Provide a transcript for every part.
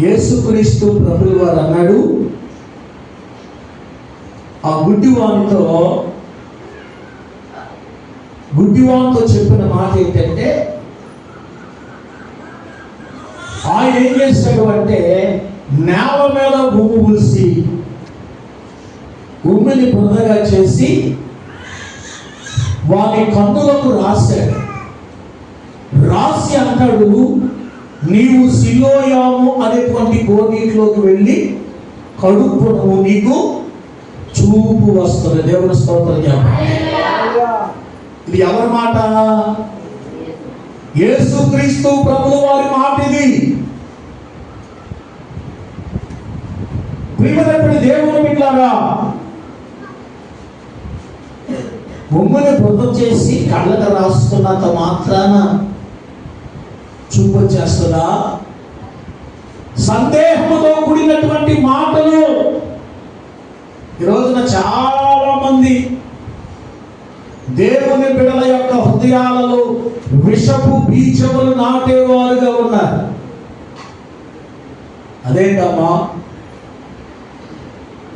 యేసుక్రీస్తు ప్రభులు వారు అన్నాడు ఆ గుడ్డివానితో గుడ్డివానితో చెప్పిన మాట ఏంటంటే ఆయన ఏం చేశాడు అంటే నేల మీద ఉమ్ము పూసి ఉమ్మిని బురదగా చేసి వాని కన్నులకు రాశాడు. రాసి అంటాడు నీవు సిలోయాము అనేటువంటి కోగిట్లోకి వెళ్ళి కడుపును నీకు చూపు వస్తుంది. దేవుని స్తోత్రం ఇది ఎవరి మాట? యేసుక్రీస్తు ప్రభువు వారి మాట ఇది. ప్రియమైనటువంటి దేవుని ఇట్లాగా బొమ్మని బృతం చేసి కళ్ళకు రాస్తున్నంత మాత్రాన చూపొచ్చేస్తుందా? సందేహముతో కూడినటువంటి మాటలు. ఈ రోజున చాలా మంది దేవుని బిడల యొక్క హృదయాలలో విషపు బీజములు నాటేవారుగా ఉన్నారు. అదేంటమ్మా?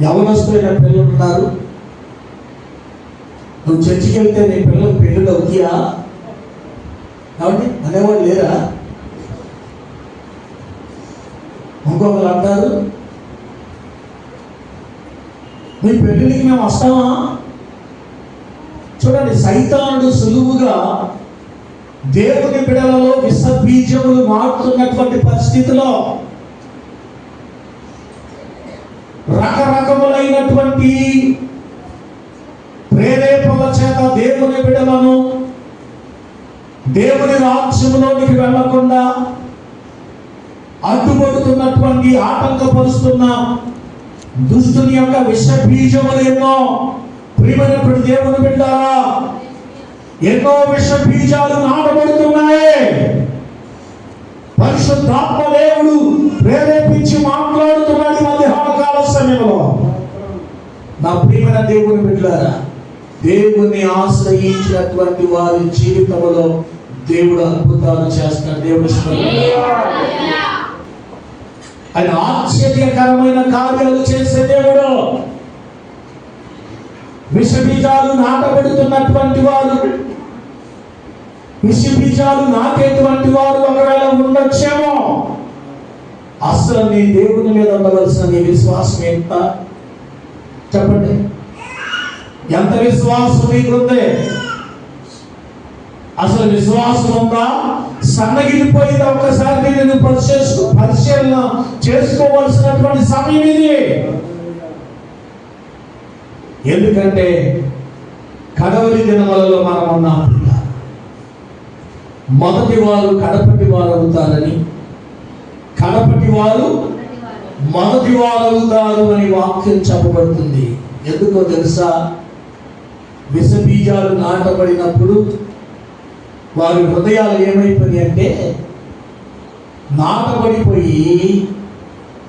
యవనస్తులైన పిల్లలు ఉన్నారు. నువ్వు చర్చికి వెళ్తే నీ పిల్లలు పెళ్ళిళ్ళు అవుతాయా? కాబట్టి అనేవాళ్ళు లేరా? ఇంకొకరు అంటారు. మీ పెళ్ళికి మేము వస్తామా? చూడండి సైతానుడు సులువుగా దేవుని బిడలలో విష బీజములు మారుతున్నటువంటి పరిస్థితిలో రకరకములైనటువంటి ప్రేరేపల చేత దేవుని బిడలను దేవుని రాజ్యములోనికి వెళ్ళకుండా అడ్డుపడుతున్నటువంటి ఆటంకపరుస్తున్న దుష్టుని యొక్క విష బీజములు ఎన్నో ప్రియమైనటువంటి దేవుని బిడ్డారా ఎన్నో విష బీజాలు నాటబడుతున్నాయి. పరిశుద్ధాత్మ దేవుడు ప్రేరేపించి మాట్లాడుతున్నాడు ఈ మధ్యాహ్న కాల సమయంలో. నా ప్రియమైన దేవుని బిడ్డారా దేవుని ఆశ్రయించినటువంటి వారి జీవితంలో దేవుడు అద్భుతాలు చేస్తాడు. దేవుడు ఆయన ఆశ్చర్యకరమైన కార్యాలు చేసే దేవుడు. విషబీజాలు నాటబెడుతున్నటువంటి వారు విషబీజాలు నాటేటువంటి వారు ఒకవేళ ఉండొచ్చేమో అసలు నీ దేవుని మీద ఉండవలసిన నీ విశ్వాసం ఎంత? చెప్పండి. ఎంత విశ్వాసం మీకుందే? అసలు విశ్వాసం ఉందా? సన్నగిలిపోయింది ఒక్కసారి నేను పరిచేసుకో పరిశీలన చేసుకోవలసినటువంటి సమయం ఇది. ఎందుకంటే కడవరి దినములలో మనం ఉన్నాం మొదటి వారు కడపటి వారు అవుతారని కడపటి వారు మొదటి వారు అవుతారు అని వాక్యం చెప్పబడుతుంది. ఎందుకో తెలుసా? విష బీజాలు నాటబడినప్పుడు వారి హృదయాలు ఏమైపోయి అంటే నాటబడిపోయి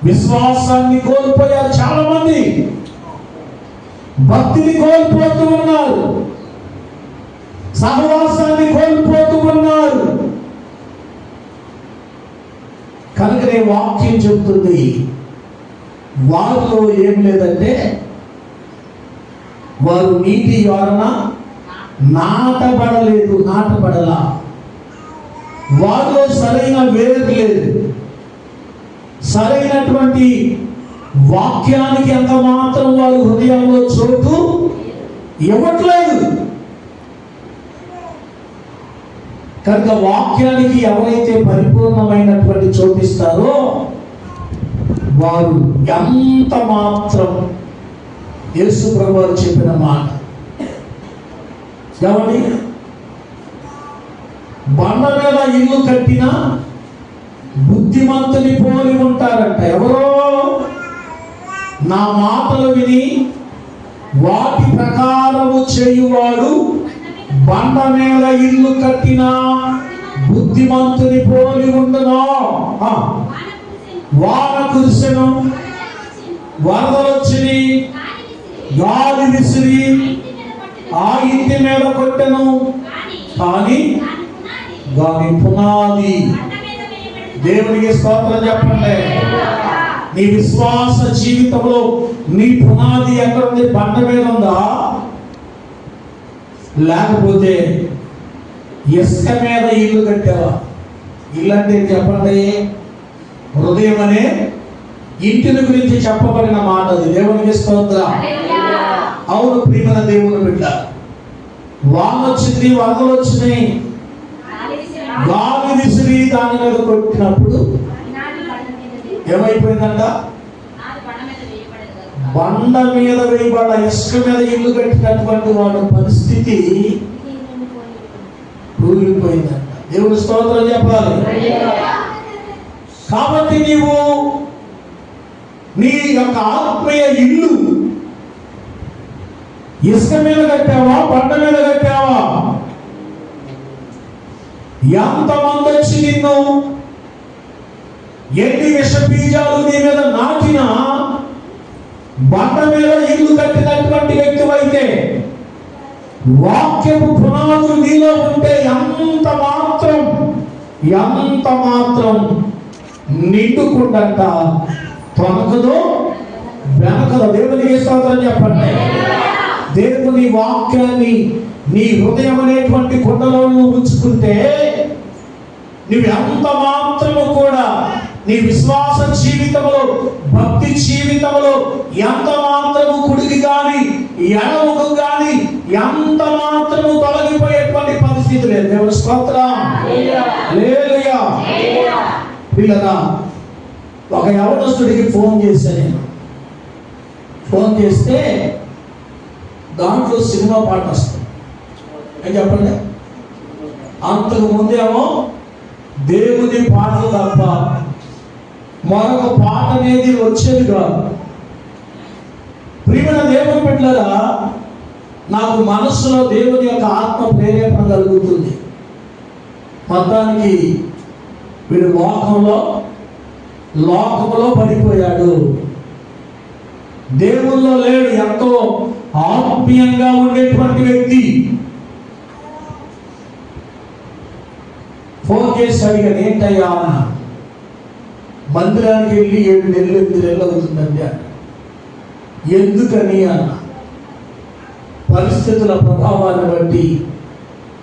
విశ్వాసాన్ని కోల్పోయారు చాలా మంది భక్తిని కోల్పోతూ ఉన్నారు. సహవాసాన్ని కోల్పోతూ ఉన్నారు. కనుకనే వాక్యం చెబుతుంది వారిలో ఏం లేదంటే వారు నీటి యోరణ నాటబడలేదు నాటబడలా. వారిలో సరైన వేరు లేదు. సరైనటువంటి వాక్యానికి ఎంత మాత్రం వారి హృదయంలో చోటు ఇవ్వట్లేదు. కనుక వాక్యానికి ఎవరైతే పరిపూర్ణమైనటువంటి చోటిస్తారో వారు ఎంత మాత్రం యేసు ప్రభు చెప్పిన మాట ఏమండి? బండ మీద ఇల్లు కట్టిన బుద్ధిమంతుని పోలి ఉంటారంట. ఎవరో? నా మాటలు విని వాటి ప్రకారము చేయువాడు బండ మీద ఇల్లు కట్టిన బుద్ధిమంతుని పోలి ఉండును? వాన కురిసెను వరదలు గాలి విసిరి ఆ ఇంటి మీద కొట్టెను. కానీ దాని పునాది. దేవునికి స్తోత్రం చెప్పండి. నీ విశ్వాస జీవితంలో నీ పునాది ఎక్కడుంది బండ మీద ఉందా? లేకపోతే ఇసుక మీద ఇల్లు కట్టావా? ఇల్లు అంటే చెప్పండి? హృదయం అనే ఇంటిని గురించి చెప్పబడిన మాట అది. దేవునికి స్తోత్ర. అవును ప్రియమైన దేవుని బిడ్డ. వాన వచ్చింది వరదలు వచ్చినాయి గాలి విసిరి దాని మీద కొట్టినప్పుడు ఏమైపోయిందంట? బండ మీద వేయబడ్డ ఇసుక మీద ఇల్లు కట్టినటువంటి వాడు పరిస్థితి కూలిపోయిందంట. దేవుడు స్తోత్రం చెప్పాలి. కాబట్టి నీవు నీ యొక్క ఆత్మీయ ఇల్లు ఇసుక మీద కట్టావా? పంట మీద కట్టావా? ఎంతమంది వచ్చి నిన్ను ఎన్ని విష బీజాలు నీ మీద నాటినా బండ మీద ఇల్లు కట్టినటువంటి వ్యక్తివైతే వాక్యపు పునాదులు నీలో ఉంటే ఎంత మాత్రం ఎంత మాత్రం నిండుకుండంట తొనకదో వెనకదు దేవునికి స్తోత్రం చెప్పండి. దేవుని వాక్యాన్ని నీ హృదయం అనేటువంటి కుండలో నువ్వు ఉంచుకుంటే నువ్వు ఎంత మాత్రము కూడా నీ విశ్వాస జీవితంలో భక్తి జీవితంలో ఎంత మాత్రము కుడికి కానీ ఎడముకు కానీ ఎంత మాత్రము తొలగిపోయేటువంటి పరిస్థితి లేదు. దేవుని స్తోత్రం. హల్లెలూయా. పిల్లగా ఒక యవనస్తుడికి ఫోన్ చేశాను. నేను ఫోన్ చేస్తే దాంట్లో సినిమా పాట వస్తుంది ఏం చెప్పండి? అంతకు ముందేమో దేవుని పాటలు తప్ప మరొక పాట అనేది వచ్చేది కాదు. ప్రియమైన దేవుని బిడ్డలారా నాకు మనస్సులో దేవుని యొక్క ఆత్మ ప్రేరేపణ కలుగుతుంది. మొత్తానికి వీడు లోకంలో లోకంలో పడిపోయాడు. దేవుల్లో లేడు ఎంతో ఆత్మీయంగా ఉండేటువంటి వ్యక్తి. ఫోన్ చేసి అడిగాను ఏంటయ్యా? అన్న మందిరానికి వెళ్ళి ఏడు నెలలు ఎనిమిది నెలలు అవుతుందండి అన్న. ఎందుకని? అన్న. పరిస్థితుల ప్రభావాన్ని బట్టి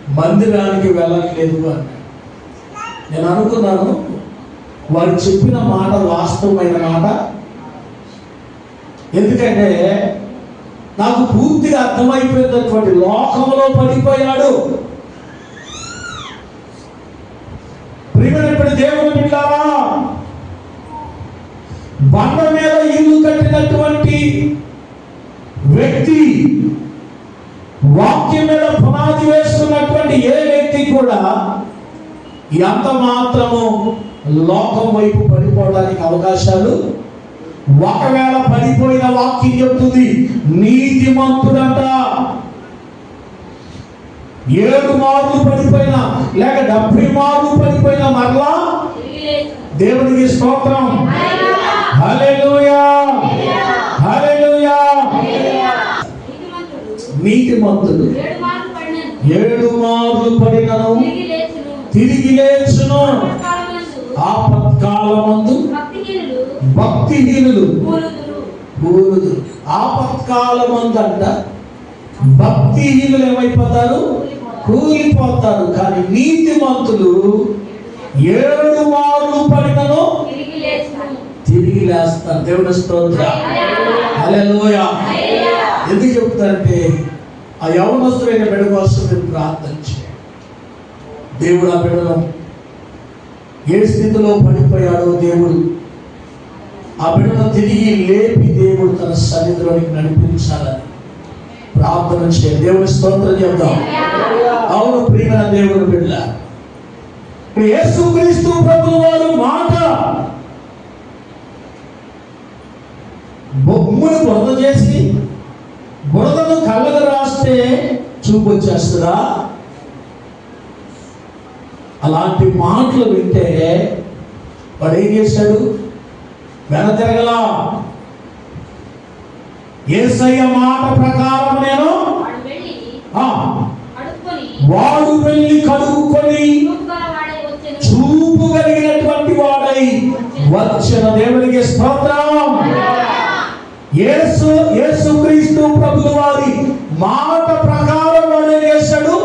మందిరానికి వెళ్ళట్లేదు అన్న. నేను అనుకున్నాను వారు చెప్పిన మాట వాస్తవమైన మాట. ఎందుకంటే నాకు పూర్తిగా అర్థమైపోయినటువంటి లోకంలో పడిపోయాడు. ప్రియమైనటువంటి దేవుని బిడ్డారా బండ మీద ఇల్లు కట్టినటువంటి వ్యక్తి వాక్యం మీద పునాది వేసుకున్నటువంటి ఏ వ్యక్తి కూడా ఎంత మాత్రము లోకం వైపు పడిపోవడానికి అవకాశాలు? ఒకవేళ పడిపోయిన వాక్యం చెప్తుంది నీతిమంతుడంట. ఏడు మార్లు పడిపోయినా లేక డెబ్బై మార్లు పడిపోయినా మరలా దేవునికి స్తోత్రం. నీతిమంతుడు. ఏడు మార్లు పడినను తిరిగి లేచును. ఆపత్కాలమందు భక్తిహీనులు. కూరుదు ఆపత్కాలం అందంట భక్తిహీనులు ఏమైపోతారు? కూలిపోతారు. కానీ నీతిమంతులు ఏడు మార్లు పడినను తిరిగి లేస్తారు. దేవుని స్తోత్ర. అలెలోయ ఎందుకు చెప్తారంటే ఆ యవనస్తులైన బిడ్డ కోసం మీరు ప్రార్థన చేయండి. దేవుడు ఆ బిడ్డను ఏ స్థితిలో పడిపోయాడో దేవుడు ఆ బిడ్డను తిరిగి లేపి దేవుడు తన సన్నిధిలోనికి నడిపించాలని ప్రార్థన చేయండి. దేవుని స్తోత్రం చెప్దాం. అవును ప్రియమైన దేవుని బిడ్డ. ఇప్పుడు యేసుక్రీస్తు ప్రభు వారు మాట బొమ్మను బురద చేసి బురదను కళ్ళకు రాస్తే చూపు వచ్చేస్తుందా అలాంటి మాటలు వింటే వాడు ఏం చేశాడు వెన తిరగలా ఏసయ్య మాట ప్రకారం నేను ఆ, వాడు వెళ్ళి కడుక్కొని చూపు కలిగినటువంటి వాడై వచ్చిన. దేవునికి స్తోత్రం. యేసు యేసు క్రీస్తు ప్రభుల వారి మాట ప్రకారం వాడు చేశాడు.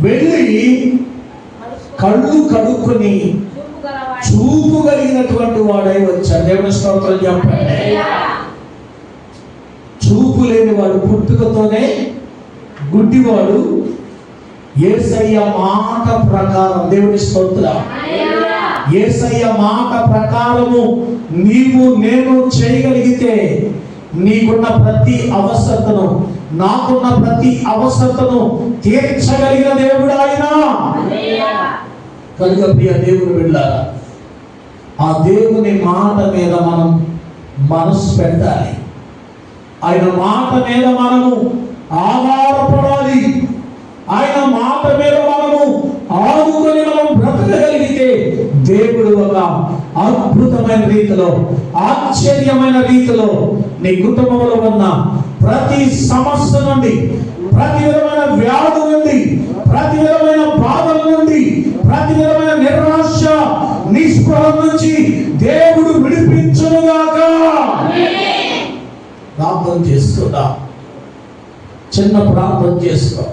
వెళ్ళి కళ్ళు కడుక్కొని చూపు కలిగినటువంటి వాడై వచ్చాడు దేవుని స్తోత్రం చెప్పండి. చూపు లేని వాడు పుట్టుకతోనే గుడ్డివాడు. ఏసయ్య మాట ప్రకారం దేవుని స్తోత్రం. ఏసయ్య మాట ప్రకారము నీవు నేను చేయగలిగితే నీకున్న ప్రతి అవసరతను నాకున్న ప్రతి అవసరతను తీర్చగలిగిన దేవుడు ఆయన. కనుక ప్రియ దేవుడు వెళ్ళారా ఆ దేవుని మాట మీద మనం మనసు పెట్టాలి. ఆయన మాట మీద మనము ఆధారపడాలి. ఆయన మాట మీద మనము ఆదుకొని మనం బ్రతకగలిగితే దేవుడు ఒక అద్భుతమైన రీతిలో ఆశ్చర్యమైన రీతిలో నీ కుటుంబంలో ఉన్న ప్రతి సమస్య నుండి ప్రతి విధమైన వ్యాధి నుండి ప్రతి విధమైన బాధల నుండి ప్రతి విధమైన నిస్పృహ నుంచి దేవుడు విడిపించునుగాక. ప్రార్థన చేస్తున్నా. చిన్న ప్రార్థన చేసుకో